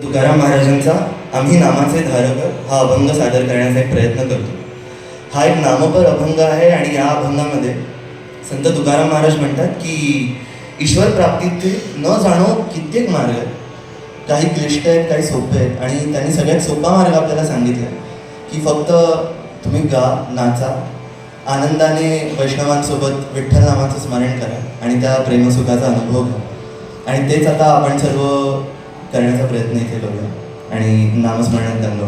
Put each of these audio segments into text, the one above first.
तुकाराम महाराजांचा आम्ही नामाचे धारक हा अभंग सादर करण्याचा एक प्रयत्न करतो. हा एक नामपर अभंग आहे आणि या अभंगामध्ये संत तुकाराम महाराज म्हणतात की ईश्वर प्राप्तीचे न जाणो कित्येक मार्ग आहेत काही क्लिष्ट आहेत काही सोपे आहेत आणि त्यांनी सगळ्यात सोपा मार्ग आपल्याला सांगितला की फक्त तुम्ही गा नाचा आनंदाने वैष्णवांसोबत विठ्ठल नामाचं स्मरण करा आणि त्या प्रेमसुखाचा अनुभव घ्या. आणि तेच आता आपण सर्व करण्याचा प्रयत्न इथे करूया आणि नामस्मरणात दंगलो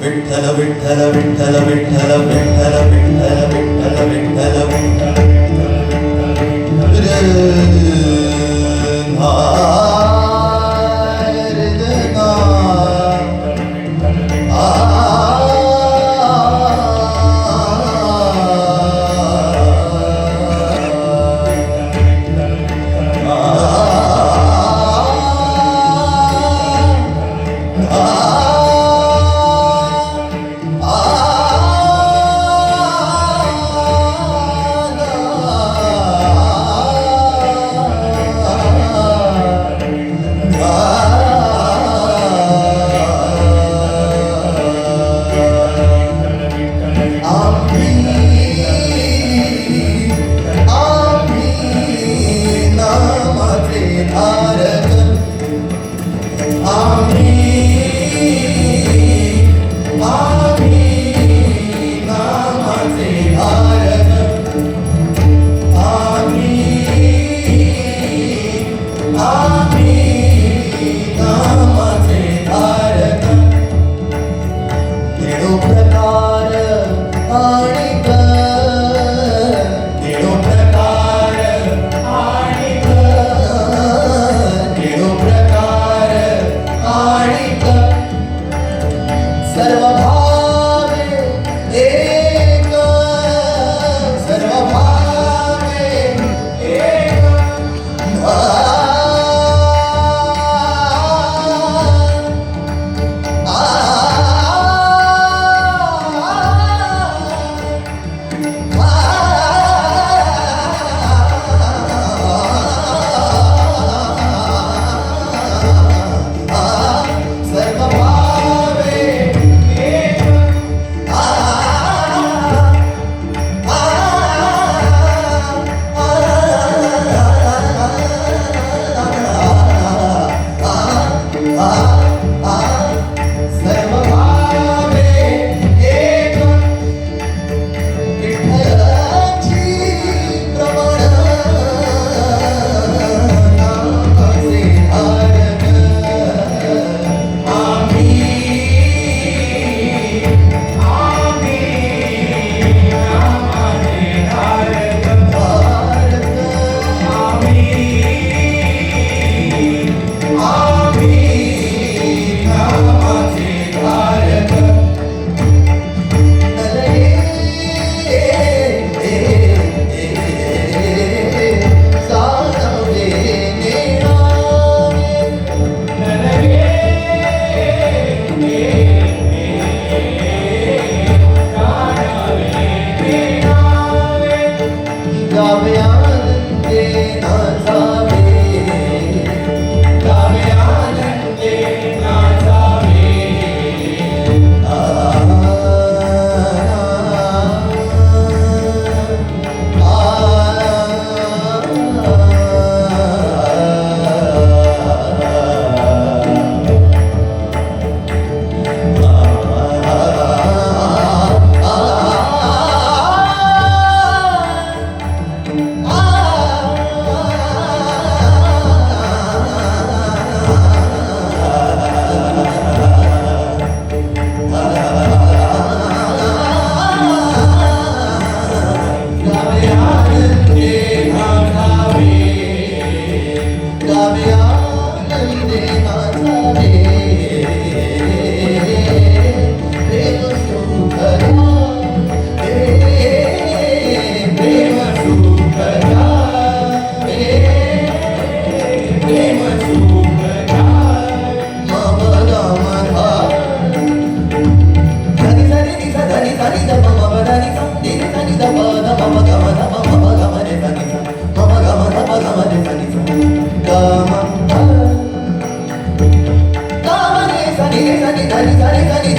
विठ्ठल विठ्ठल विठ्ठल विठ्ठल विठ्ठल विठ्ठल विठ्ठल विठ्ठल विठ्ठल विठ्ठल विठ्ठल Hare